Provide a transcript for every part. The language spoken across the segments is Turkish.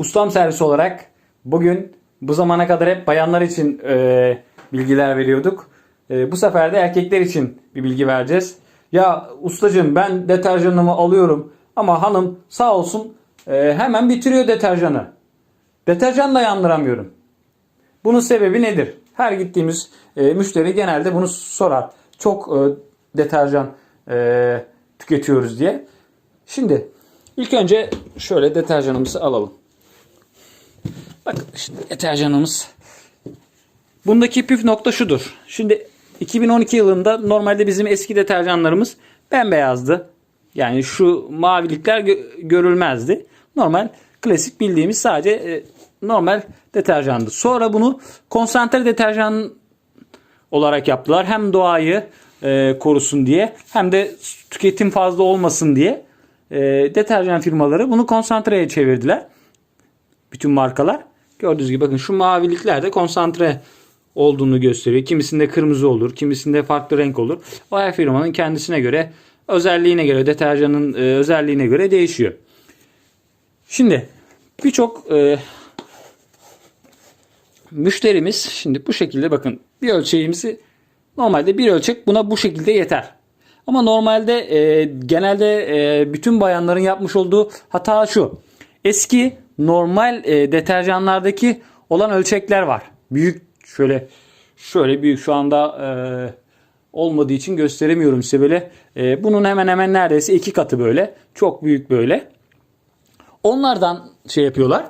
Ustam servisi olarak bugün bu zamana kadar hep bayanlar için e, bilgiler veriyorduk. E, bu sefer de erkekler için bir bilgi vereceğiz. Ya ustacığım ben deterjanımı alıyorum ama hanım sağ olsun e, hemen bitiriyor deterjanı. Deterjanla yandıramıyorum. Bunun sebebi nedir? Her gittiğimiz e, müşteri genelde bunu sorar. Çok e, deterjan e, tüketiyoruz diye. Şimdi ilk önce şöyle deterjanımızı alalım. Bakın şimdi deterjanımız. Bundaki püf nokta şudur. Şimdi 2012 yılında normalde bizim eski deterjanlarımız bembeyazdı. Yani şu mavilikler gö- görülmezdi. Normal klasik bildiğimiz sadece e, normal deterjandı. Sonra bunu konsantre deterjan olarak yaptılar. Hem doğayı e, korusun diye hem de tüketim fazla olmasın diye e, deterjan firmaları bunu konsantreye çevirdiler. Bütün markalar. Gördüğünüz gibi bakın şu mavilikler de konsantre olduğunu gösteriyor. Kimisinde kırmızı olur, kimisinde farklı renk olur. O her firmanın kendisine göre, özelliğine göre, deterjanın e, özelliğine göre değişiyor. Şimdi birçok e, müşterimiz şimdi bu şekilde bakın bir ölçeğimizi normalde bir ölçek buna bu şekilde yeter. Ama normalde e, genelde e, bütün bayanların yapmış olduğu hata şu. Eski normal e, deterjanlardaki olan ölçekler var. Büyük şöyle şöyle büyük şu anda e, olmadığı için gösteremiyorum size böyle. E, bunun hemen hemen neredeyse iki katı böyle. Çok büyük böyle. Onlardan şey yapıyorlar.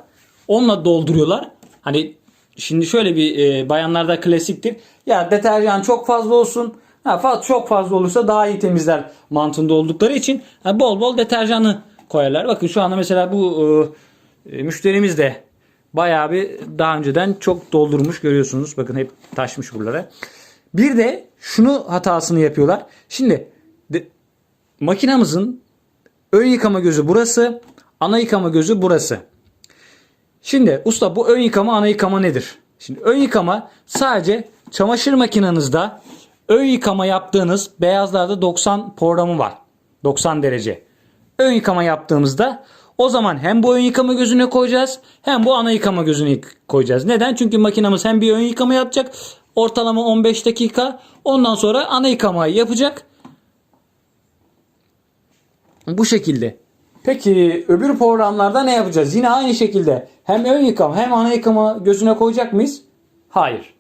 Onunla dolduruyorlar. Hani şimdi şöyle bir e, bayanlarda klasiktir. Ya deterjan çok fazla olsun. Ha, çok fazla olursa daha iyi temizler mantığında oldukları için ha, bol bol deterjanı koyarlar. Bakın şu anda mesela bu e, müşterimiz de bayağı bir daha önceden çok doldurmuş görüyorsunuz. Bakın hep taşmış buralara. Bir de şunu hatasını yapıyorlar. Şimdi de, makinamızın ön yıkama gözü burası, ana yıkama gözü burası. Şimdi usta bu ön yıkama ana yıkama nedir? Şimdi ön yıkama sadece çamaşır makinenizde ön yıkama yaptığınız beyazlarda 90 programı var. 90 derece. Ön yıkama yaptığımızda o zaman hem bu ön yıkama gözüne koyacağız hem bu ana yıkama gözüne koyacağız. Neden? Çünkü makinamız hem bir ön yıkama yapacak ortalama 15 dakika ondan sonra ana yıkamayı yapacak. Bu şekilde. Peki öbür programlarda ne yapacağız? Yine aynı şekilde hem ön yıkama hem ana yıkama gözüne koyacak mıyız? Hayır.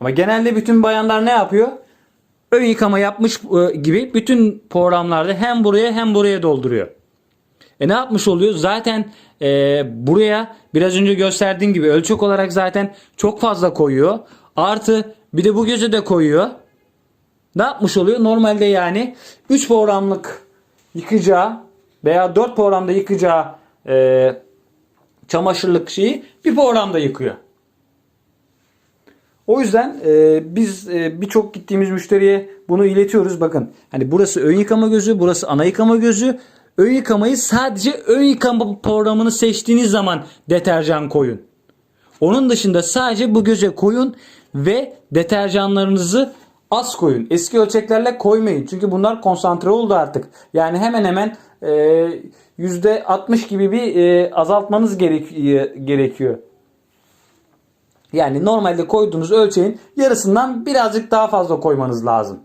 Ama genelde bütün bayanlar ne yapıyor? Ön yıkama yapmış e, gibi bütün programlarda hem buraya hem buraya dolduruyor. E ne yapmış oluyor? Zaten e, buraya biraz önce gösterdiğim gibi ölçek olarak zaten çok fazla koyuyor. Artı bir de bu göze de koyuyor. Ne yapmış oluyor? Normalde yani 3 programlık yıkacağı veya 4 programda yıkacağı e, çamaşırlık şeyi bir programda yıkıyor. O yüzden e, biz e, birçok gittiğimiz müşteriye bunu iletiyoruz. Bakın hani burası ön yıkama gözü, burası ana yıkama gözü. Ön yıkamayı sadece ön yıkama programını seçtiğiniz zaman deterjan koyun. Onun dışında sadece bu göze koyun ve deterjanlarınızı az koyun. Eski ölçeklerle koymayın. Çünkü bunlar konsantre oldu artık. Yani hemen hemen e, %60 gibi bir e, azaltmanız gerek- gerekiyor. Yani normalde koyduğunuz ölçeğin yarısından birazcık daha fazla koymanız lazım.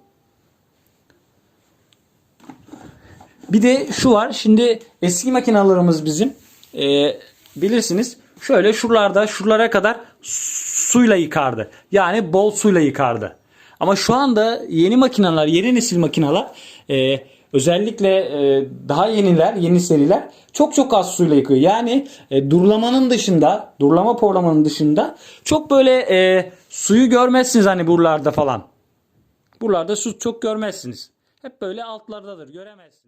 Bir de şu var. Şimdi eski makinalarımız bizim e, bilirsiniz şöyle şuralarda şuralara kadar suyla yıkardı. Yani bol suyla yıkardı. Ama şu anda yeni makineler, yeni nesil makineler e, özellikle e, daha yeniler, yeni seriler çok çok az suyla yıkıyor. Yani e, durulamanın dışında, durulama programının dışında çok böyle e, suyu görmezsiniz hani buralarda falan. Buralarda su çok görmezsiniz. Hep böyle altlardadır, göremezsiniz.